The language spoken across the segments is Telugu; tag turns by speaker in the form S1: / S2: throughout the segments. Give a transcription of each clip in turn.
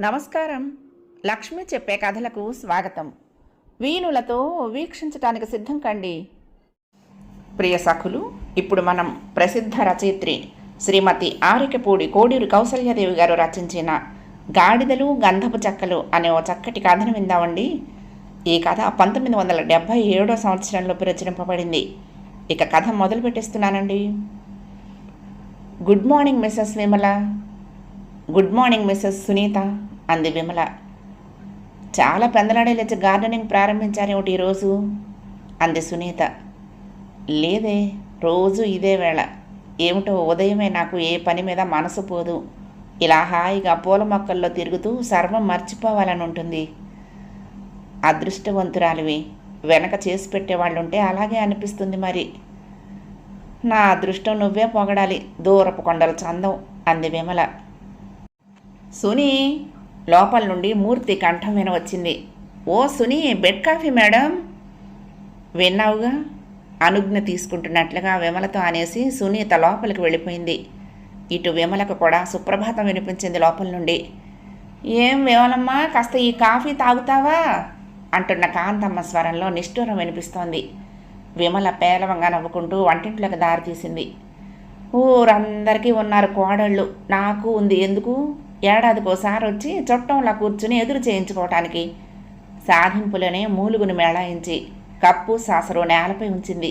S1: నమస్కారం. లక్ష్మి చెప్పే కథలకు స్వాగతం. వీణులతో వీక్షించటానికి సిద్ధం కండి. ప్రియ సఖులు ఇప్పుడు మనం ప్రసిద్ధ రచయిత్రి శ్రీమతి ఆరికపూడి కోడూరు కౌసల్యదేవి గారు రచించిన గాడిదలు గంధపు చెక్కలు అనే ఓ చక్కటి కథను విందామండి. ఈ కథ పంతొమ్మిది వందల డెబ్భై ఏడో సంవత్సరంలో ప్రచురింపబడింది. ఇక కథ మొదలు పెట్టేస్తున్నానండి. Good morning Mrs Vimala. Good morning Mrs Sunitha. అంది విమల. చాలా పెందలాడే లేచి గార్డెనింగ్ ప్రారంభించారేమిటి ఈరోజు అంది సునీత. లేదే రోజు ఇదే వేళ. ఏమిటో ఉదయమే నాకు ఏ పని మీద మనసు పోదు. ఇలా హాయిగా పూల మొక్కల్లో తిరుగుతూ సర్వం మర్చిపోవాలని ఉంటుంది అదృష్టవంతురాలివి వెనక చేసి పెట్టేవాళ్ళుంటే అలాగే అనిపిస్తుంది మరి. నా అదృష్టం నువ్వే పొగడాలి దూరపు కొండల చందం అంది విమల. సునీ! లోపల నుండి మూర్తి కంఠం వినవచ్చింది ఓ సునీ బెడ్ కాఫీ మేడం. విన్నావుగా? అనుజ్ఞ తీసుకుంటున్నట్లుగా విమలతో అనేసి సునీత లోపలికి వెళ్ళిపోయింది. ఇటు విమలకు కూడా సుప్రభాతం వినిపించింది లోపల నుండి. ఏం విమలమ్మా కాస్త ఈ కాఫీ తాగుతావా? అంటున్న కాంతమ్మ స్వరంలో నిష్ఠూరం వినిపిస్తోంది. విమల పేలవంగా నవ్వుకుంటూ వంటింట్లోకి దారి తీసింది. ఊరందరికీ ఉన్నారు కోడళ్ళు. నాకు ఉంది. ఎందుకు? ఏడాదికోసారి వచ్చి చుట్టంలా కూర్చుని ఎదురు చేయించుకోవటానికి. సాధింపులనే మూలుగును మేళాయించి కప్పు సాసరు నేలపై ఉంచింది.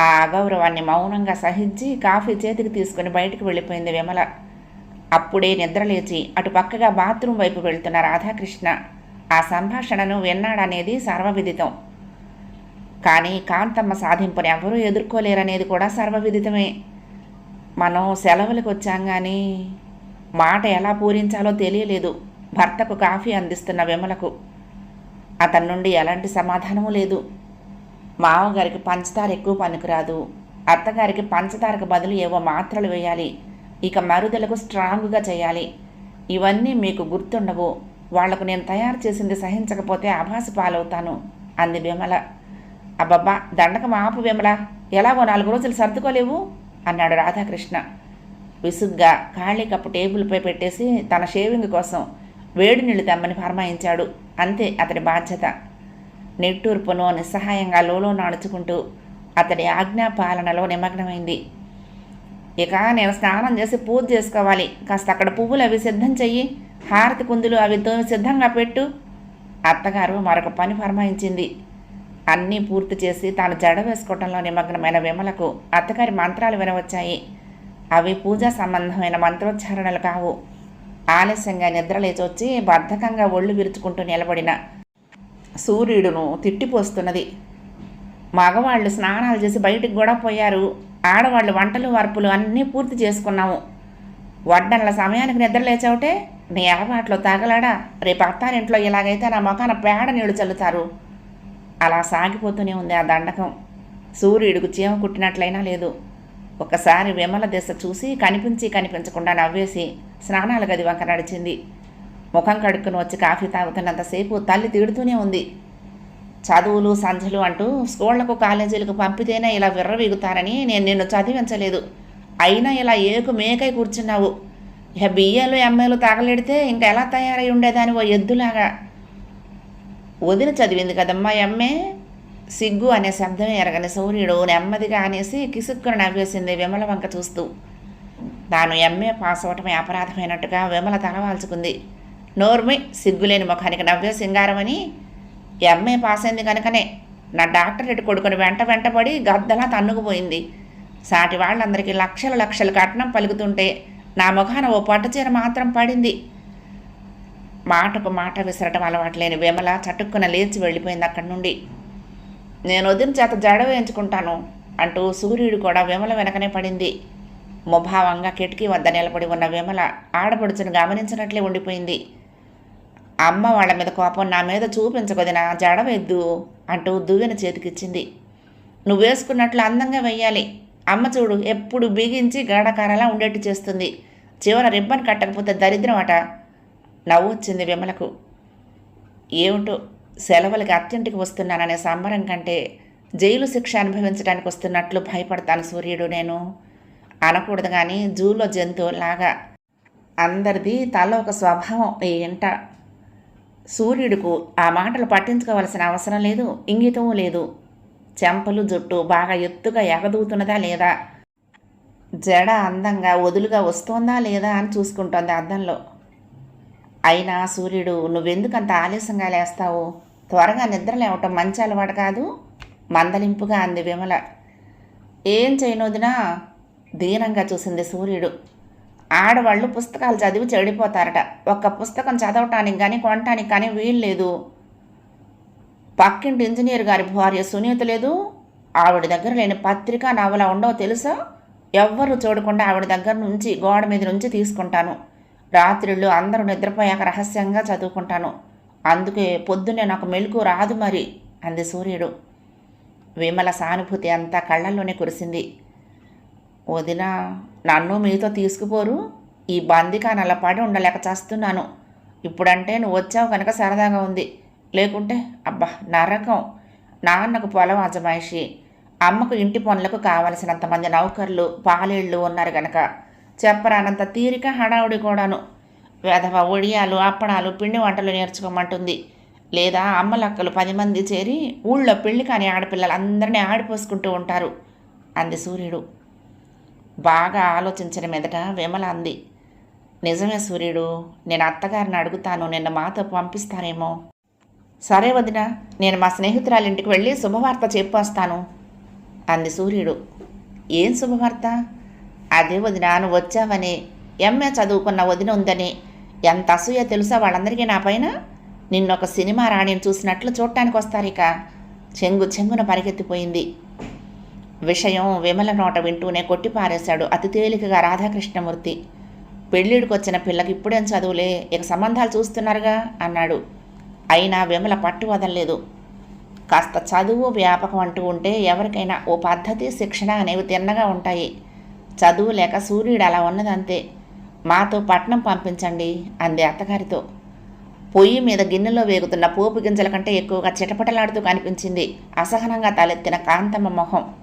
S1: ఆ అగౌరవాన్ని మౌనంగా సహించి కాఫీ చేతికి తీసుకుని బయటికి వెళ్ళిపోయింది విమల. అప్పుడే నిద్రలేచి అటు పక్కగా బాత్రూం వైపు వెళ్తున్న రాధాకృష్ణ ఆ సంభాషణను విన్నాడనేది సర్వవిదితం. కానీ కాంతమ్మ సాధింపుని ఎవరూ ఎదుర్కోలేరనేది కూడా సర్వవిదితమే. మనం సెలవులకు వచ్చాం కానీ మాట ఎలా పూరించాలో తెలియలేదు. భర్తకు కాఫీ అందిస్తున్న విమలకు. అతని నుండి ఎలాంటి సమాధానము లేదు. మామగారికి పంచదార ఎక్కువ పనికిరాదు. అత్తగారికి పంచదారకు బదులు ఏవో మాత్రలు వేయాలి. ఇక మరుదలకు స్ట్రాంగ్గా చేయాలి. ఇవన్నీ మీకు గుర్తుండవు. వాళ్ళకు నేను తయారు చేసింది సహించకపోతే ఆభాస పాలవుతాను అంది విమల. అబ్బబ్బా దండకం ఆపు విమల. ఎలాగో నాలుగు రోజులు సర్దుకోలేవు అన్నాడు రాధాకృష్ణ. విసుగ్గా ఖాళీ కప్పు టేబుల్పై పెట్టేసి తన షేవింగ్ కోసం వేడి నీళ్ళు తెమ్మని ఫర్మాయించాడు. అంతే అతడి బాధ్యత. నిట్టూర్పును నిస్సహాయంగా లోలో నడుచుకుంటూ అతడి ఆజ్ఞాపాలనలో నిమగ్నమైంది. ఇక నేను స్నానం చేసి పూజ చేసుకోవాలి. కాస్త అక్కడ పువ్వులు అవి సిద్ధం చెయ్యి. హారతి కుందులు అవి తోమి సిద్ధంగా పెట్టు. అత్తగారు మరొక పని ఫర్మాయించింది. అన్నీ పూర్తి చేసి తాను జడ వేసుకోవటంలో నిమగ్నమైన విమలకు అత్తగారి మంత్రాలు వినవచ్చాయి. అవి పూజా సంబంధమైన మంత్రోచ్చారణలు కావు. ఆలస్యంగా నిద్రలేచొచ్చి బద్ధకంగా ఒళ్ళు విరుచుకుంటూ నిలబడిన సూర్యుడును తిట్టిపోస్తున్నది. మగవాళ్ళు స్నానాలు చేసి బయటికి కూడా పోయారు. ఆడవాళ్ళు వంటలు వార్పులు అన్నీ పూర్తి చేసుకున్నాము. వడ్డన్ల సమయానికి నిద్ర లేచావుటే నీ అలవాట్లో తగలాడా? రేపు అత్తారింట్లో ఇలాగైతే నా మొఖాన పేడ నీళ్ళు చల్లుతారు? అలా సాగిపోతూనే ఉంది ఆ దండకం. సూర్యుడికి చీమ కుట్టినట్లయినా లేదు. ఒకసారి విమల దిశ చూసి కనిపించి కనిపించకుండా నవ్వేసి స్నానాల గది వంక నడిచింది. ముఖం కడుక్కుని వచ్చి కాఫీ తాగుతున్నంతసేపు తల్లి తిడుతూనే ఉంది. చదువులు సంధ్యలు అంటూ స్కూళ్ళకు కాలేజీలకు పంపితేనే ఇలా విర్రవీగుతారని నేను నిన్ను చదివించలేదు. అయినా ఇలా ఏకు మేకై కూర్చున్నావు. ఇక బిఏలు ఎంఏలు తగలెడితే ఇంకా ఎలా తయారై ఉండేదాని ఓ ఎద్దులాగా. వదిన చదివింది కదమ్మా ఎంఏ? సిగ్గు అనే శబ్దం ఎరగని సూర్యుడు నెమ్మదిగా అనేసి కిసుక్కును నవ్వేసింది విమల వంక చూస్తూ. తాను ఎంఏ పాస్ అవటమే అపరాధమైనట్టుగా విమల తలవాల్చుకుంది నోర్మి సిగ్గులేని ముఖానికి నవ్వే సింగారమని ఎంఏ పాస్ అయింది కనుకనే నా డాక్టరేట్ కొడుకుని వెంట వెంటబడి గద్దలా తన్నుకుపోయింది. సాటి వాళ్ళందరికీ లక్షల లక్షలు కట్నం పలుకుతుంటే నా ముఖాన ఓ పట్టుచీర మాత్రం పడింది. మాటకు మాట విసరటం అలవాట్లేని విమల చటుక్కున లేచి వెళ్ళిపోయింది అక్కడి నుండి. నేను వదిన చేత జడ వేయించుకుంటాను అంటూ సూర్యుడు కూడా విమల వెనకనే పడింది. ముభావంగా కిటికీ వద్ద నిలబడి ఉన్న విమల ఆడపడుచును గమనించినట్లే ఉండిపోయింది. అమ్మ వాళ్ళ మీద కోపం నా మీద చూపించకొదిన జడ వేద్దు అంటూ దువ్వెన చేతికిచ్చింది. నువ్వు వేసుకున్నట్లు అందంగా వెయ్యాలి. అమ్మ చూడు ఎప్పుడు బిగించి గాఢకారలా ఉండేట్టు చేస్తుంది. చివర రిబ్బన్ కట్టకపోతే దరిద్రం అట నవ్వు వచ్చింది విమలకు. ఏమిటో సెలవులకి అత్యంటికి వస్తున్నాననే సంబరం కంటే జైలు శిక్ష అనుభవించడానికి వస్తున్నట్లు భయపడతాను సూర్యుడు నేను. అనకూడదు కానీ జూలో జంతువులాగా అందరిది తల ఒక స్వభావం ఈ ఇంట. సూర్యుడుకు ఆ మాటలు పట్టించుకోవాల్సిన అవసరం లేదు ఇంగితము లేదు. చెంపలు జుట్టు బాగా ఎత్తుగా ఎగదూతున్నదా లేదా? జడ అందంగా వదులుగా వస్తోందా లేదా అని చూసుకుంటోంది అద్దంలో. అయినా సూర్యుడు నువ్వెందుకంత ఆలస్యంగా లేస్తావు? త్వరగా నిద్ర లేవటం మంచి అలవాటు కాదు. మందలింపుగా అంది విమల. ఏం చేయనోదినా దీనంగా చూసింది సూర్యుడు. ఆడవాళ్ళు పుస్తకాలు చదివి చెడిపోతారట. ఒక్క పుస్తకం చదవటానికి కానీ కొనటానికి కానీ వీలు లేదు. పక్కింటి ఇంజనీర్ గారి భార్య సునీత లేదు. ఆవిడ దగ్గర లేని పత్రిక నవల ఉండవు తెలుసా? ఎవ్వరూ చూడకుండా ఆవిడ దగ్గర నుంచి గోడ మీద నుంచి తీసుకుంటాను. రాత్రిళ్ళు అందరూ నిద్రపోయాక రహస్యంగా చదువుకుంటాను. అందుకే పొద్దున్నే నాకు మెలకు రాదు మరి అంది సూర్యుడు. విమల సానుభూతి అంతా కళ్ళల్లోనే కురిసింది. వదిన నన్ను మీతో తీసుకుపోరు. ఈ బందికానలా పడి ఉండలేక చేస్తున్నాను. ఇప్పుడంటే నువ్వు వచ్చావు కనుక సరదాగా ఉంది. లేకుంటే అబ్బా నరకం. నాన్నకు పొలం అజమాయిషి. అమ్మకు ఇంటి పనులకు కావలసినంతమంది నౌకర్లు పాలేళ్ళు ఉన్నారు గనక. చెప్పరానంత తీరిక హడావుడి కూడాను. వెధవ ఒడియాలు అప్పడాలు పిండి వంటలు నేర్చుకోమంటుంది. లేదా అమ్మలక్కలు పది మంది చేరి ఊళ్ళో పెళ్ళి కాని ఆడపిల్లలు అందరినీ ఆడిపోసుకుంటూ ఉంటారు అంది సూర్యుడు. బాగా ఆలోచించిన మీదట విమల అంది. నిజమే సూర్యుడు నేను అత్తగారిని అడుగుతాను నిన్న మాతో పంపిస్తానేమో. సరే వదిన నేను మా స్నేహితురాలి ఇంటికి వెళ్ళి శుభవార్త చెప్పొస్తాను అంది సూర్యుడు. ఏం శుభవార్త? అదే వదిన నువ్వు వచ్చావని. ఎంఏ చదువుకున్న వదిన ఉందని. ఎంత అసూయ తెలుసా వాళ్ళందరికీ నా పైన? నిన్నొక సినిమా రాణిని చూసినట్లు చూడటానికి వస్తారు ఇక. చెంగు చెంగున పరిగెత్తిపోయింది. విషయం విమల నోట వింటూనే కొట్టిపారేశాడు అతి తేలికగా రాధాకృష్ణమూర్తి. పెళ్ళిడికి వచ్చిన పిల్లకి ఇప్పుడేం చదువులే? ఇక సంబంధాలు చూస్తున్నారుగా? అన్నాడు. అయినా విమల పట్టు వదలలేదు. కాస్త చదువు వ్యాపకం అంటూ ఉంటే ఎవరికైనా ఓ పద్ధతి శిక్షణ అనేవి తిన్నగా ఉంటాయి. చదువు లేక సూర్యుడు అలా ఉన్నదంతే. మాతో పట్నం పంపించండి అంది అత్తగారితో. పొయ్యి మీద గిన్నెలో వేగుతున్న పోపు గింజల కంటే ఎక్కువగా చిటపటలాడుతూ కనిపించింది అసహనంగా తలెత్తిన కాంతమ్మ మొహం.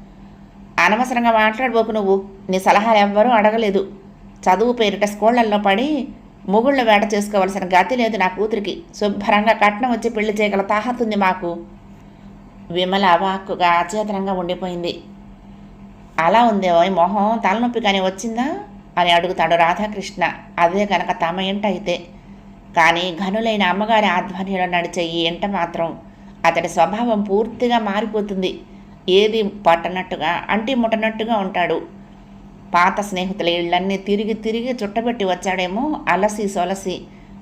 S1: అనవసరంగా మాట్లాడబోకు నువ్వు నీ సలహాలు ఎవ్వరూ అడగలేదు. చదువు పేరిట స్కూళ్ళల్లో పడి మొగుళ్ళ వేట చేసుకోవలసిన గతి లేదు నా కూతురికి. శుభ్రంగా కట్నం వచ్చి పెళ్ళి చేయగల తాహతుంది మాకు. విమల అవాక్కుగా అచేతనంగా ఉండిపోయింది. అలా ఉందేవో మొహం తలనొప్పి కానీ వచ్చిందా? అని అడుగుతాడు రాధాకృష్ణ. అదే కనుక తమ ఇంట అయితే. కానీ ఘనులైన అమ్మగారి ఆధ్వర్యంలో నడిచే ఈ ఇంట మాత్రం అతడి స్వభావం పూర్తిగా మారిపోతుంది. ఏది పట్టనట్టుగా అంటి ముట్టనట్టుగా ఉంటాడు. పాత స్నేహితుల ఇళ్ళన్నీ తిరిగి తిరిగి చుట్టబెట్టి వచ్చాడేమో అలసి సొలసి.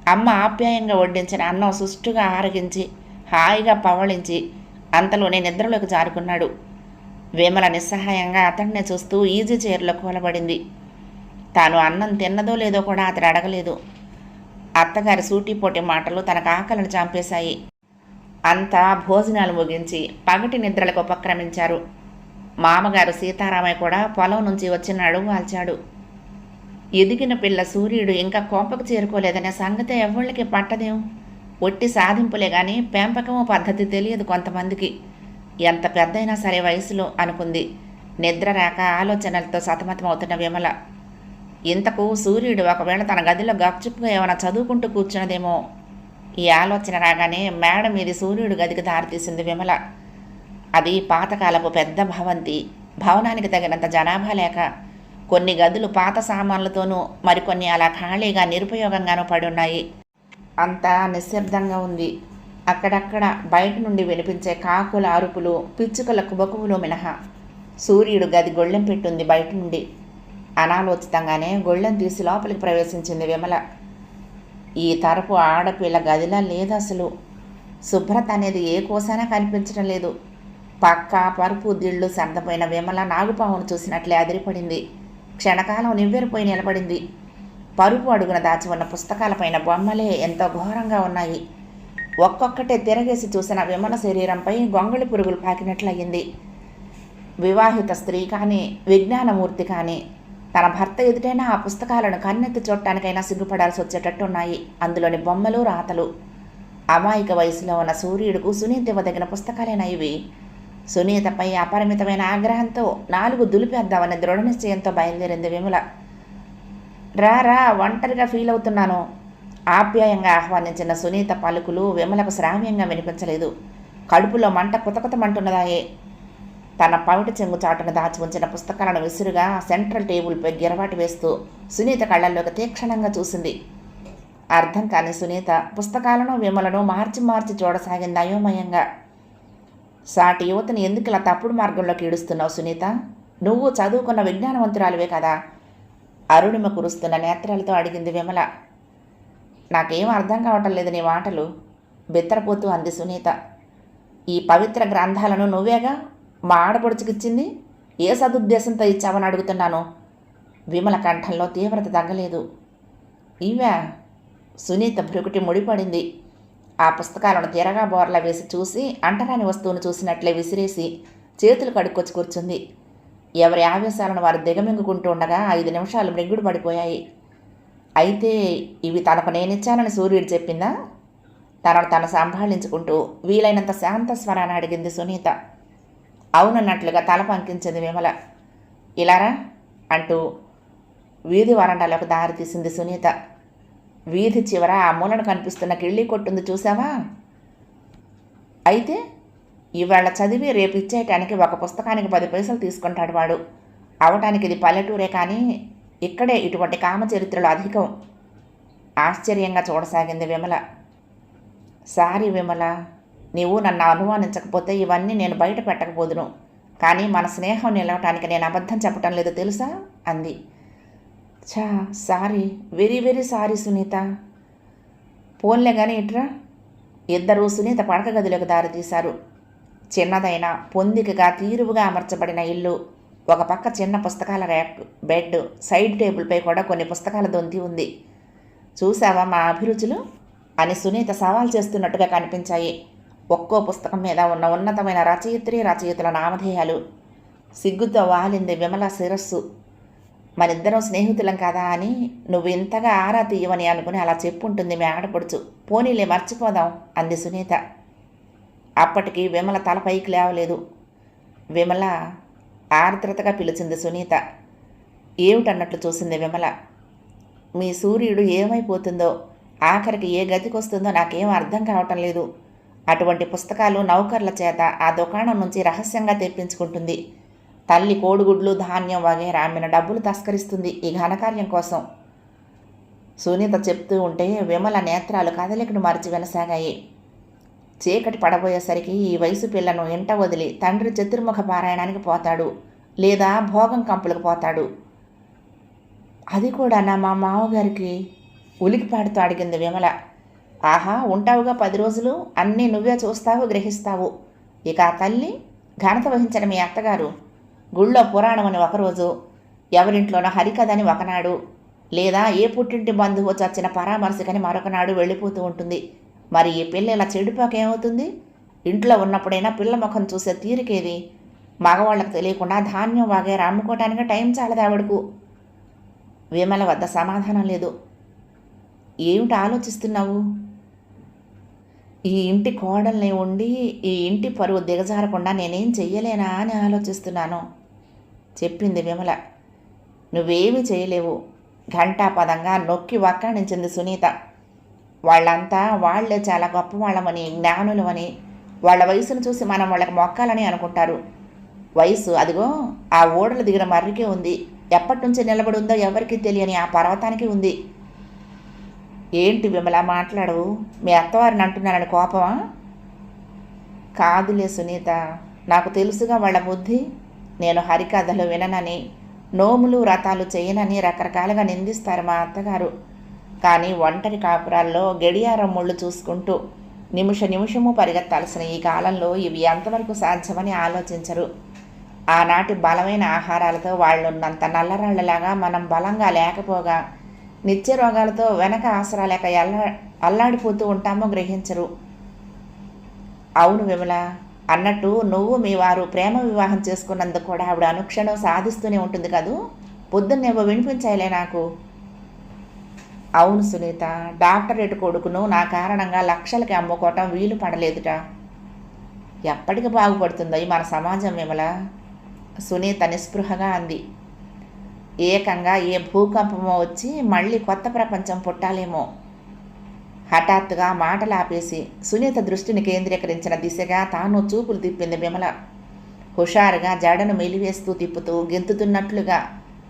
S1: అమ్మ ఆప్యాయంగా వడ్డించిన అన్నం సుష్టుగా ఆరగించి హాయిగా పవళించి అంతలోనే నిద్రలోకి జారుకున్నాడు. వేమల నిస్సహాయంగా అతన్నే చూస్తూ ఈజీ చైర్లో కూలబడింది. తాను అన్నం తిన్నదో లేదో కూడా అతడు అడగలేదు. అత్తగారి సూటిపోటి మాటలు తనకు ఆకలిని చంపేశాయి. అంతా భోజనాలు ముగించి పగటి నిద్రలకు ఉపక్రమించారు. మామగారు సీతారామయ్య కూడా పొలం నుంచి వచ్చిన అడుగు వాల్చాడు. ఎదిగిన పిల్ల సూర్యుడు ఇంకా కోపకు చేరుకోలేదనే సంగతి ఎవళ్ళకి పట్టదేం? ఒట్టి సాధింపులే కానీ పెంపకము పద్ధతి తెలియదు కొంతమందికి. ఎంత పెద్దయినా సరే వయసులో అనుకుంది. నిద్ర రాక ఆలోచనలతో సతమతమవుతున్న విమల. ఇంతకు సూర్యుడు ఒకవేళ తన గదిలో గప్చుప్పుగా ఏమైనా చదువుకుంటూ కూర్చున్నదేమో? ఈ ఆలోచన రాగానే మేడ మీది సూర్యుడు గదికి దారితీసింది విమల. అది పాతకాలపు పెద్ద భవంతి. భవనానికి తగినంత జనాభా లేక కొన్ని గదులు పాత సామాన్లతోనూ మరికొన్ని అలా ఖాళీగా నిరుపయోగంగానూ పడి ఉన్నాయి. అంతా నిశ్శబ్దంగా ఉంది. అక్కడక్కడ బయట నుండి వినిపించే కాకుల అరుపులు పిచ్చుకల కుబకువులు మినహా. సూర్యుడు గది గొళ్ళెం పెట్టుంది బయట నుండి. అనాలోచితంగానే గొళ్ళెం తీసి లోపలికి ప్రవేశించింది విమల. ఈ తరపు ఆడపిల్ల గదిలా లేదు అసలు శుభ్రత అనేది ఏ కోసానా కనిపించడం లేదు. పక్క పరుపు దిళ్ళు సర్దపోయిన విమల నాగుపామును చూసినట్లే అదిరిపడింది. క్షణకాలం నివ్వెరిపోయి నిలబడింది. పరుపు అడుగున దాచి ఉన్న పుస్తకాలపైన బొమ్మలే ఎంతో ఘోరంగా ఉన్నాయి. ఒక్కొక్కటే తిరగేసి చూసిన విమల శరీరంపై గొంగళి పురుగులు పాకినట్లయింది. వివాహిత స్త్రీ కానీ విజ్ఞానమూర్తి కానీ తన భర్త ఎదుటైనా ఆ పుస్తకాలను కన్నెత్తి చూడటానికైనా సిగ్గుపడాల్సి వచ్చేటట్టున్నాయి. అందులోని బొమ్మలు రాతలు. అమాయక వయసులో ఉన్న సూర్యుడుకు సునీత ఇవ్వదగిన పుస్తకాలైన ఇవి? సునీతపై అపరిమితమైన ఆగ్రహంతో నాలుగు దులిపేద్దామనే దృఢ నిశ్చయంతో బయలుదేరింది విమల. రా రా ఒంటరిగా ఫీల్ అవుతున్నాను. ఆప్యాయంగా ఆహ్వానించిన సునీత పలుకులు విమలకు శ్రావ్యంగా వినిపించలేదు. కడుపులో మంట కుతకుతమంటున్నదాయే. తన పవిట చెంగు చాటును దాచి ఉంచిన పుస్తకాలను విసురుగా సెంట్రల్ టేబుల్పై గిరవాటి వేస్తూ సునీత కళ్ళల్లోకి తీక్షణంగా చూసింది. అర్థం కాని సునీత పుస్తకాలను విమలను మార్చి మార్చి చూడసాగింది అయోమయంగా సాటి యువతని ఎందుకు ఇలా తప్పుడు మార్గంలోకి ఈడుస్తున్నావు సునీత? నువ్వు చదువుకున్న విజ్ఞానవంతురాలివే కదా? అరుణిమ కురుస్తున్న నేత్రాలతో అడిగింది విమల. నాకేం అర్థం కావటం లేదు నీ మాటలు. బెత్తరపోతూ అంది సునీత. ఈ పవిత్ర గ్రంథాలను నువ్వేగా మా ఆడపడుచుకిచ్చింది ఏ సదుద్దేశంతో ఇచ్చావని అడుగుతున్నాను? విమల కంఠంలో తీవ్రత తగ్గలేదు. ఇవా సునీత భ్రుకుటి ముడిపడింది. ఆ పుస్తకాలను తీరగా బోర్లా వేసి చూసి అంటరాని వస్తువును చూసినట్లే విసిరేసి చేతులు కడుక్కొచ్చి కూర్చుంది. ఎవరి ఆవేశాలను వారు దిగమింగుకుంటూ ఉండగా ఐదు నిమిషాలు మృగ్గుడు పడిపోయాయి. అయితే ఇవి తనకు నేనిచ్చానని సూర్యుడు చెప్పిందా? తనను తను సంభాళించుకుంటూ వీలైనంత శాంత స్వరాన్ని అడిగింది సునీత. అవునన్నట్లుగా తల పంకించింది విమల. ఇలారా? అంటూ వీధి వరండాలోకి దారి తీసింది సునీత. వీధి చివర ఆ మూలను కనిపిస్తున్న కిళ్ళి కొట్టుంది చూసావా అయితే ఇవాళ చదివి రేపు ఇచ్చేయటానికి ఒక పుస్తకానికి పది పైసలు తీసుకుంటాడు వాడు. అవటానికి ఇది పల్లెటూరే కానీ ఇక్కడే ఇటువంటి కామచరిత్రలు అధికం. ఆశ్చర్యంగా చూడసాగింది విమల. సారీ విమల నీవు నన్ను అనుమానించకపోతే ఇవన్నీ నేను బయట పెట్టకపోదును. కానీ మన స్నేహం నిలవటానికి నేను అబద్ధం చెప్పటం లేదు తెలుసా? అంది. ఛా sorry. Very very sorry Sunitha. పోన్లే కానీ ఇట్రా. ఇద్దరూ సునీత పడక గదిలోకి దారి తీశారు. చిన్నదైన పొందికగా తీరువుగా అమర్చబడిన ఇల్లు. ఒక పక్క చిన్న పుస్తకాల ర్యాక్ బెడ్ సైడ్ టేబుల్పై కూడా కొన్ని పుస్తకాల దొంతి ఉంది. చూసావా మా అభిరుచులు? అని సునీత సవాల్ చేస్తున్నట్టుగా కనిపించాయి. ఒక్కో పుస్తకం మీద ఉన్న ఉన్నతమైన రచయిత్రి రచయితల నామధేయాలు. సిగ్గుతో వాలింది విమల శిరస్సు. మనిద్దరం స్నేహితులం కదా అని నువ్వు ఇంతగా ఆరా తీయవని అనుకుని అలా చెప్పుంటుంది మీ ఆడపడుచు. పోనీలే మర్చిపోదాం అంది సునీత. అప్పటికి విమల తల పైకి లేవలేదు. విమల ఆర్ద్రతగా పిలిచింది సునీత. ఏమిటన్నట్లు చూసింది విమల. మీ సూర్యుడు ఏమైపోతుందో ఆఖరికి ఏ గతికొస్తుందో నాకేం అర్థం కావటం లేదు. అటువంటి పుస్తకాలు నౌకర్ల చేత ఆ దుకాణం నుంచి రహస్యంగా తెప్పించుకుంటుంది. తల్లి కోడిగుడ్లు ధాన్యం వగేరా ఆమెను డబ్బులు తస్కరిస్తుంది ఈ ఘనకార్యం కోసం. సునీత చెప్తూ ఉంటే విమల నేత్రాలు కదలికను మార్చి వినసాగాయి. చీకటి పడబోయేసరికి ఈ వయసు పిల్లను ఇంట వదిలి తండ్రి చతుర్ముఖ పారాయణానికి పోతాడు లేదా భోగం కంపులకు పోతాడు. అది కూడా నా మా మామగారికి ఉలికిపాడుతూ అడిగింది విమల. ఆహా ఉంటావుగా పది రోజులు అన్నీ నువ్వే చూస్తావు గ్రహిస్తావు. ఇక ఆ తల్లి ఘనత వహించిన మీ అత్తగారు. గుళ్ళో పురాణం అని ఒకరోజు ఎవరింట్లోనో హరికథని ఒకనాడు లేదా ఏ పుట్టింటి బంధువు చచ్చిన పరామర్శకని మరొకనాడు వెళ్ళిపోతూ ఉంటుంది. మరి ఈ పిల్ల ఇలా చెడిపోక ఏమవుతుంది? ఇంట్లో ఉన్నప్పుడైనా పిల్ల ముఖం చూసే తీరికేది? మగవాళ్ళకు తెలియకుండా ధాన్యం వాగే అమ్ముకోవటానికి టైం చాలదు ఆవిడకు. విమల వద్ద సమాధానం లేదు. ఏమిటి ఆలోచిస్తున్నావు? ఈ ఇంటి కోడల్ని ఉండి ఈ ఇంటి పరువు దిగజారకుండా నేనేం చెయ్యలేనా అని ఆలోచిస్తున్నాను. చెప్పింది విమల. నువ్వేమీ చేయలేవు ఘంటాపదంగా నొక్కి వక్కాణించింది సునీత. వాళ్ళంతా వాళ్ళే చాలా గొప్పవాళ్ళమని జ్ఞానులమని వాళ్ళ వయసును చూసి మనం వాళ్ళకి మొక్కాలని అనుకుంటారు. వయసు అదిగో ఆ ఓడలు దిగిన మర్రికే ఉంది. ఎప్పటి నుంచి నిలబడి ఉందో ఎవరికీ తెలియని ఆ పర్వతానికి ఉంది. ఏంటి విమల మాట్లాడు మీ అత్తవారిని అంటున్నానని కోపమా? కాదులే సునీత నాకు తెలుసుగా వాళ్ళ బుద్ధి. నేను హరికథలు విననని నోములు వ్రతాలు చేయనని రకరకాలుగా నిందిస్తారు మా అత్తగారు. కానీ ఒంటరి కాపురాల్లో గడియారం ముళ్ళు చూసుకుంటూ నిమిష నిమిషము పరిగెత్తాల్సిన ఈ కాలంలో ఇవి ఎంతవరకు సాధ్యమని ఆలోచించరు. ఆనాటి బలమైన ఆహారాలతో వాళ్ళున్నంత నల్లరాళ్ళలాగా మనం బలంగా లేకపోగా నిత్య రోగాలతో వెనక ఆసరా లేక ఎల్ల అల్లాడిపోతూ ఉంటామో గ్రహించరు. అవును విమల అన్నట్టు నువ్వు మీ వారు ప్రేమ వివాహం చేసుకున్నందుకు కూడా ఆవిడ అనుక్షణం సాధిస్తూనే ఉంటుంది కదూ? పొద్దున్నేవో వినిపించాయిలే నాకు. అవును సునీత డాక్టరేట్ కొడుకును నా కారణంగా లక్షలకి అమ్ముకోవటం వీలు పడలేదుట. ఎప్పటికి బాగుపడుతుందో ఈ మన సమాజం విమల? సునీత నిస్పృహగా అంది. ఏకంగా ఏ భూకంపమో వచ్చి మళ్ళీ కొత్త ప్రపంచం పుట్టాలేమో. హఠాత్తుగా మాటలు ఆపేసి సునీత దృష్టిని కేంద్రీకరించిన దిశగా తాను చూపులు తిప్పింది విమల. హుషారుగా జడను మెలివేస్తూ తిప్పుతూ గెంతుతున్నట్లుగా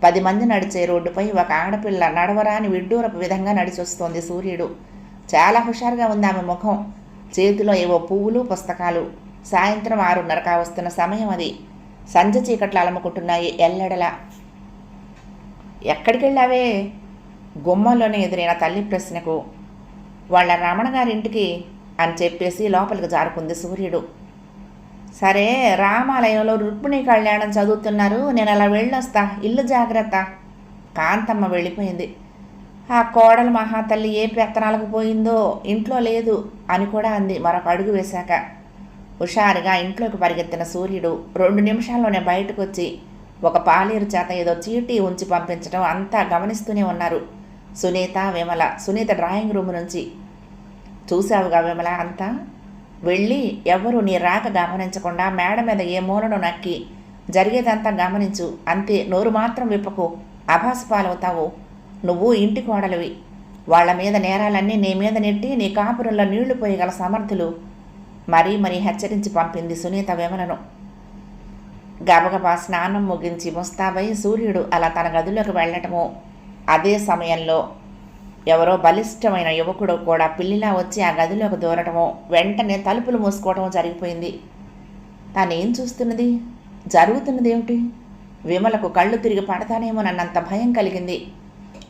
S1: పది మంది నడిచే రోడ్డుపై ఒక ఆడపిల్ల నడవరాని విడ్డూరపు విధంగా నడిచొస్తోంది సూర్యుడు. చాలా హుషారుగా ఉంది ఆమె ముఖం. చేతిలో ఏవో పువ్వులు పుస్తకాలు. సాయంత్రం ఆరున్నర కావస్తున్న సమయం అది. సంజ చీకట్లు అలముకుంటున్నాయి ఎల్లెడలా. ఎక్కడికి వెళ్ళావే గుమ్మంలోనే ఎదురైన తల్లి ప్రశ్నకు వాళ్ళ రమణ గారింటికి అని చెప్పేసి లోపలికి జారుకుంది సూర్యుడు. సరే రామాలయంలో రుక్మిణి కళ్యాణం చదువుతున్నారు. నేను అలా వెళ్ళొస్తా. ఇల్లు జాగ్రత్త. కాంతమ్మ వెళ్ళిపోయింది. ఆ కోడలు మహాతల్లి ఏ పెత్తనాలకు పోయిందో ఇంట్లో లేదు అని కూడా అంది మరొక అడుగు వేశాక. హుషారుగా ఇంట్లోకి పరిగెత్తిన సూర్యుడు రెండు నిమిషాల్లోనే బయటకు వచ్చి ఒక పాలేరు చేత ఏదో చీటీ ఉంచి పంపించడం అంతా గమనిస్తూనే ఉన్నారు. సునీత విమల. సునీత డ్రాయింగ్ రూమ్ నుంచి. చూసావుగా విమల అంతా? వెళ్ళి ఎవరు నీ రాక గమనించకుండా మేడ మీద ఏ మూలను నక్కి జరిగేదంతా గమనించు. అంతే నోరు మాత్రం విప్పకు. అభాసు పాలవుతావు. నువ్వు ఇంటి కోడలివి. వాళ్ళ మీద నేరాలన్నీ నీ మీద నెట్టి నీ కాపురంలో నీళ్ళు పోయగల సమర్థులు. మరీ మరీ హెచ్చరించి పంపింది సునీత విమలను. గబగబా స్నానం ముగించి ముస్తాబై సూర్యుడు అలా తన గదిలోకి వెళ్ళటము. అదే సమయంలో ఎవరో బలిష్టమైన యువకుడు కూడా పిల్లిలా వచ్చి ఆ గదిలోకి దూరటము. వెంటనే తలుపులు మూసుకోవటం జరిగిపోయింది. తానేం చూస్తున్నది? జరుగుతున్నది ఏమిటి? విమలకు కళ్ళు తిరిగి పడతానేమోనన్నంత భయం కలిగింది.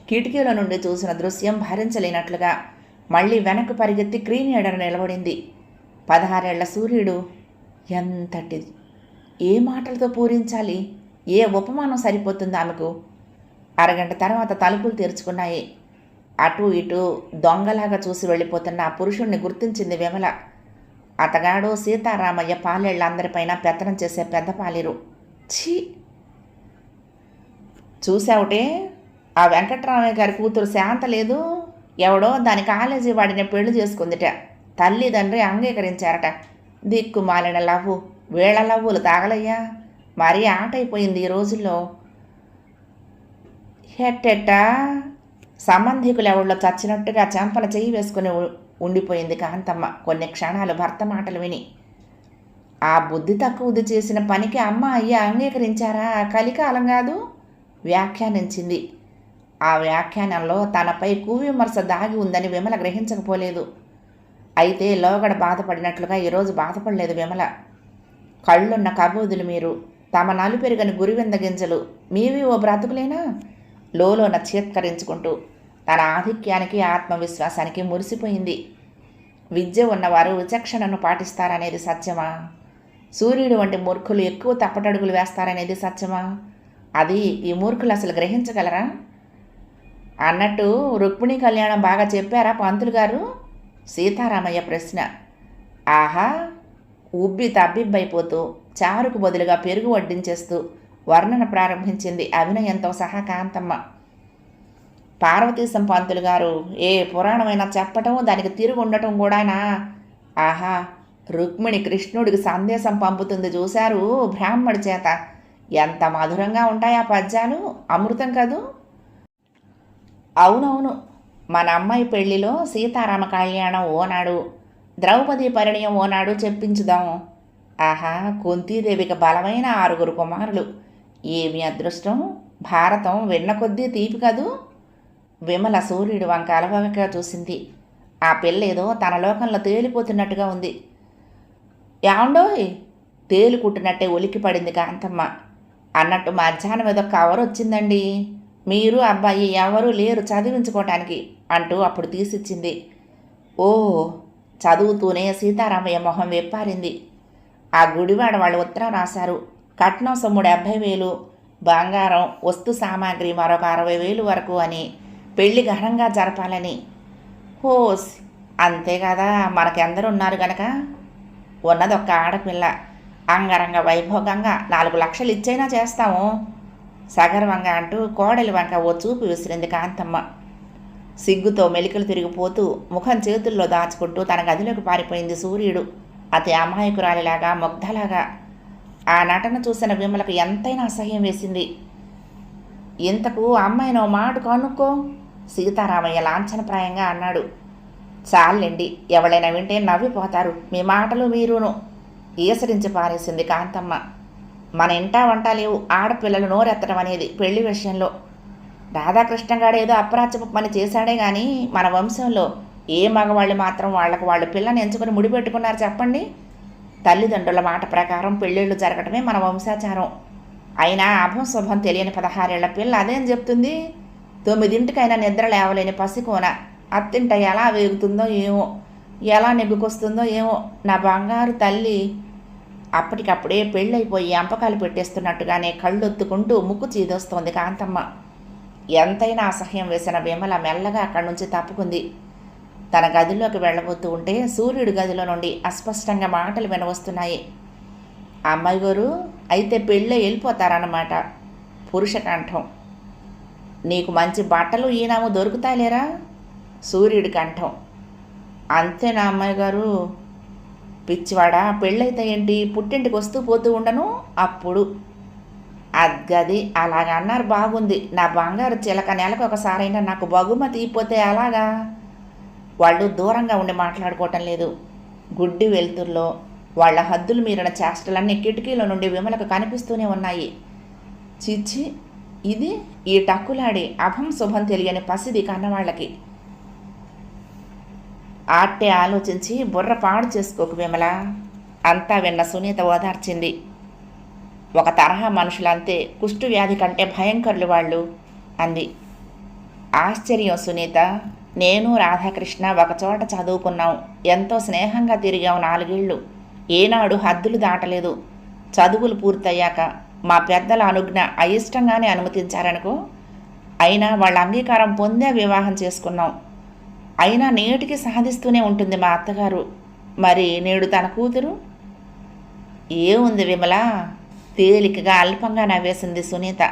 S1: కిటికీల నుండి చూసిన దృశ్యం భరించలేనట్లుగా మళ్ళీ వెనక్కు పరిగెత్తి క్రీన్ ఎడర నిలబడింది. పదహారేళ్ళ సూర్యుడు ఎంతటిది ఏ మాటలతో పూరించాలి? ఏ ఉపమానం సరిపోతుంది ఆమెకు? అరగంట తర్వాత తలుపులు తెరుచుకున్నాయి. అటు ఇటు దొంగలాగా చూసి వెళ్ళిపోతున్న ఆ పురుషుణ్ణి గుర్తించింది విమల. అతగాడు సీతారామయ్య పాలేళ్ళందరిపైన పెత్తనం చేసే పెద్ద పాలేరు. ఛీ! చూసావుటే? ఆ వెంకట్రామయ్య గారి కూతురు శాంత లేదు. ఎవడో దాని కాలేజీ వాడిని పెళ్ళి చేసుకుందిట. తల్లిదండ్రి అంగీకరించారట. దిక్కు మాలిన లవ్వు. వేళ లవ్వులు తాగలయ్యా. మరీ ఆట అయిపోయింది ఈ రోజుల్లో. హెట్టెట్టా? సంబంధికులు ఎవళ్ళో చచ్చినట్టుగా చెంపన చెయ్యి వేసుకుని ఉండిపోయింది కాంతమ్మ. కొన్ని క్షణాలు భర్త మాటలు విని. ఆ బుద్ధి తక్కువది చేసిన పనికి అమ్మ అయ్య అంగీకరించారా? కలికాలం కాదు? వ్యాఖ్యానించింది. ఆ వ్యాఖ్యానంలో తనపై కూవిమర్శ దాగి ఉందని విమల గ్రహించకపోలేదు. అయితే లోగడ బాధపడినట్లుగా ఈరోజు బాధపడలేదు విమల. కళ్ళున్న కబోదులు మీరు. తమ నలుపెరుగని గురివింద గింజలు. మీవి ఓ బ్రతుకులేనా? లోలోన చేత్కరించుకుంటూ తన ఆధిక్యానికి ఆత్మవిశ్వాసానికి మురిసిపోయింది. విద్య ఉన్నవారు విచక్షణను పాటిస్తారనేది సత్యమా? సూర్యుడు వంటి మూర్ఖులు ఎక్కువ తప్పటడుగులు వేస్తారనేది సత్యమా? అది ఈ మూర్ఖులు అసలు గ్రహించగలరా? అన్నట్టు రుక్మిణి కళ్యాణం బాగా చెప్పారా పంతులు గారు? సీతారామయ్య ప్రశ్న. ఆహా ఉబ్బి తబ్బిబ్బైపోతూ చారుకు బదులుగా పెరుగు వడ్డించేస్తూ వర్ణన ప్రారంభించింది అభినయంతో సహా కాంతమ్మ. పార్వతీశం పంతులు గారు ఏ పురాణమైనా చెప్పటం దానికి తిరుగు ఉండటం కూడానా? ఆహా రుక్మిణి కృష్ణుడికి సందేశం పంపుతుంది చూశారు బ్రాహ్మడి చేత. ఎంత మధురంగా ఉంటాయి ఆ పద్యాలు? అమృతం కదూ? అవునవును మన అమ్మాయి పెళ్ళిలో సీతారామ కళ్యాణం ఓనాడు. ద్రౌపది పరిణయం ఓనాడు చెప్పించుదాం. ఆహా కుంతీదేవికి బలమైన ఆరుగురు కుమారులు. ఏమి అదృష్టం? భారతం విన్న కొద్దీ తీపి కదూ? విమల సూర్యుడు వంక అలవగా చూసింది. ఆ పిల్ల ఏదో తన లోకంలో తేలిపోతున్నట్టుగా ఉంది. యాండోయ్ తేలుకుంటున్నట్టే కుట్టినట్టే పడింది కాంతమ్మ. అన్నట్టు మధ్యాహ్నం ఏదో కవర్ వచ్చిందండి. మీరు అబ్బాయి ఎవరూ లేరు చదివించుకోవటానికి అంటూ అప్పుడు తీసిచ్చింది. ఓ చదువుతూనే సీతారామయ్య మొహం వెప్పారింది. ఆ గుడివాడ వాళ్ళు ఉత్తరం రాశారు. కట్నం సొమ్ము డెబ్భై వేలు బంగారం వస్తు సామాగ్రి మరొక అరవై వేలు వరకు అని పెళ్ళి ఘనంగా జరపాలని. హోస్ అంతే కదా మనకెందరు ఉన్నారు గనక? ఉన్నదొక్క ఆడపిల్ల. అంగరంగ వైభోగంగా నాలుగు లక్షలు ఇచ్చైనా చేస్తాము. సగర్వంగా అంటూ కోడలి వంక ఓ చూపు విసిరింది కాంతమ్మ. సిగ్గుతో మెలికలు తిరిగిపోతూ ముఖం చేతుల్లో దాచుకుంటూ తన గదిలోకి పారిపోయింది సూర్యుడు. అతి అమాయకురాలిలాగా ముగ్ధలాగా. ఆ నటన చూసిన విమలకు ఎంతైనా అసహ్యం వేసింది. ఇంతకు అమ్మాయిని మాట కనుక్కో? సీతారామయ్య లాంఛనప్రాయంగా అన్నాడు. చాలండి ఎవరైనా వింటే నవ్విపోతారు. మీ మాటలు మీరును. ఈసరించి పారేసింది కాంతమ్మ. మన ఇంటా వంట లేవు. ఆడపిల్లలు నోరెత్తడం అనేది పెళ్ళి విషయంలో. రాధాకృష్ణగాడు ఏదో అప్రాచపు పని చేశాడే కానీ మన వంశంలో ఏ మగవాళ్ళు మాత్రం వాళ్ళకు వాళ్ళు పిల్లని ఎంచుకొని ముడిపెట్టుకున్నారు చెప్పండి? తల్లిదండ్రుల మాట ప్రకారం పెళ్ళిళ్ళు జరగటమే మన వంశాచారం. అయినా అభం శుభం తెలియని పదహారేళ్ళ పిల్ల అదేం చెప్తుంది. తొమ్మిదింటికైనా నిద్ర లేవలేని పసికోన అత్తింట ఎలా వేగుతుందో ఏమో ఎలా నెగ్గుకొస్తుందో ఏమో. నా బంగారు తల్లి అప్పటికప్పుడే పెళ్ళైపోయి అంపకాలు పెట్టేస్తున్నట్టుగానే కళ్ళొత్తుకుంటూ ముక్కు చీదొస్తోంది కాంతమ్మ. ఎంతైనా అసహ్యం వేసిన విమల మెల్లగా అక్కడి నుంచి తప్పుకుంది. తన గదిలోకి వెళ్ళబోతూ ఉంటే సూర్యుడి గదిలో నుండి అస్పష్టంగా మాటలు వినవస్తున్నాయి. అమ్మాయి గారు అయితే పెళ్ళే వెళ్ళిపోతారన్నమాట పురుష కంఠం. నీకు మంచి బట్టలు ఈనాము దొరుకుతాయిలేరా సూర్యుడి కంఠం. అంతేనా అమ్మాయి గారు? పిచ్చివాడా పెళ్ళైతే ఏంటి? పుట్టింటికి వస్తూ పోతూ ఉండను? అప్పుడు అద్గది అలాగ అన్నారు. బాగుంది. నా బంగారు చిలక నెలకు ఒకసారైనా నాకు బహుమతి ఇపోతే అలాగా వాళ్ళు దూరంగా ఉండి మాట్లాడుకోవటం లేదు. గుడ్డి వెలుతుర్లో వాళ్ళ హద్దులు మీరిన చేష్టలన్నీ కిటికీల నుండి విమలకు కనిపిస్తూనే ఉన్నాయి. చిచ్చి ఇది ఈ టక్కులాడి అభం శుభం తెలియని పసిది కన్నవాళ్ళకి. ఆట్టే ఆలోచించి బుర్ర పాడు చేసుకోకు విమల. అంతా విన్న సునీత ఓదార్చింది. ఒక తరహా మనుషులంతే కుష్టు వ్యాధి కంటే భయంకరులు వాళ్ళు అంది. ఆశ్చర్యం సునీత. నేను రాధాకృష్ణ ఒకచోట చదువుకున్నాం. ఎంతో స్నేహంగా తిరిగాం నాలుగేళ్ళు. ఏనాడు హద్దులు దాటలేదు. చదువులు పూర్తయ్యాక మా పెద్దల అనుజ్ఞ అయిష్టంగానే అనుమతించారనుకో అయినా వాళ్ళ అంగీకారం పొందే వివాహం చేసుకున్నాం. అయినా నేటికి సాధిస్తూనే ఉంటుంది మా అత్తగారు. మరి నేడు తన కూతురు? ఏముంది విమల? తేలికగా అల్పంగా నవ్వేసింది సునీత.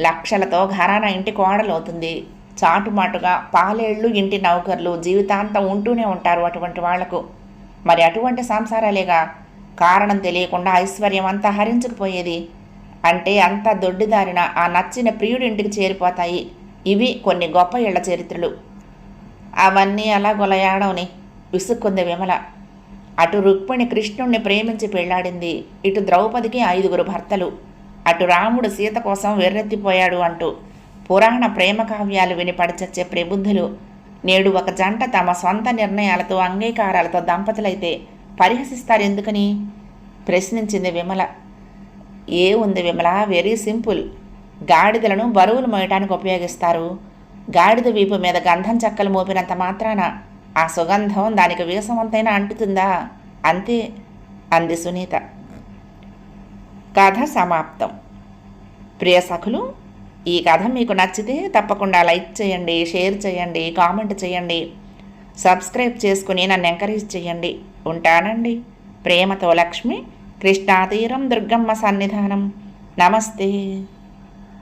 S1: లక్షలతో ఘరానా ఇంటి కోడలవుతుంది. చాటుమాటుగా పాలేళ్ళు ఇంటి నౌకర్లు జీవితాంతం ఉంటూనే ఉంటారు అటువంటి వాళ్ళకు. మరి అటువంటి సంసారాలేగా? కారణం తెలియకుండా ఐశ్వర్యం అంతా హరించుకుపోయేది. అంటే అంత దొడ్డిదారిన ఆ నచ్చిన ప్రియుడింటికి చేరిపోతాయి. ఇవి కొన్ని గొప్ప ఇళ్ళ చరిత్రలు. అవన్నీ అలా గొలయాడవని విసుక్కుంది విమల. అటు రుక్మిణి కృష్ణుణ్ణి ప్రేమించి పెళ్ళాడింది ఇటు ద్రౌపదికి ఐదుగురు భర్తలు. అటు రాముడు సీత కోసం వెర్రెత్తిపోయాడు అంటూ పురాణ ప్రేమ కావ్యాలు విని పడిచచ్చే ప్రబుద్ధులు. నేడు ఒక జంట తమ సొంత నిర్ణయాలతో అంగీకారాలతో దంపతులైతే పరిహసిస్తారు ఎందుకని? ప్రశ్నించింది విమల. ఏ ఉంది విమల? Very simple. గాడిదలను బరువులు మోయటానికి ఉపయోగిస్తారు. గాడిద వీపు మీద గంధం చెక్కలు మోపినంత మాత్రాన ఆ సుగంధం దానికి వీసవంతైనా అంటుతుందా? అంతే అంది సునీత. కథ సమాప్తం. ప్రియ సఖులు ఈ కథ మీకు నచ్చితే తప్పకుండా లైక్ చేయండి షేర్ చేయండి కామెంట్ చేయండి. సబ్స్క్రైబ్ చేసుకుని నన్ను ఎంకరేజ్ చేయండి. ఉంటానండి. ప్రేమతో లక్ష్మి కృష్ణాతీరం దుర్గమ్మ సన్నిధానం. నమస్తే.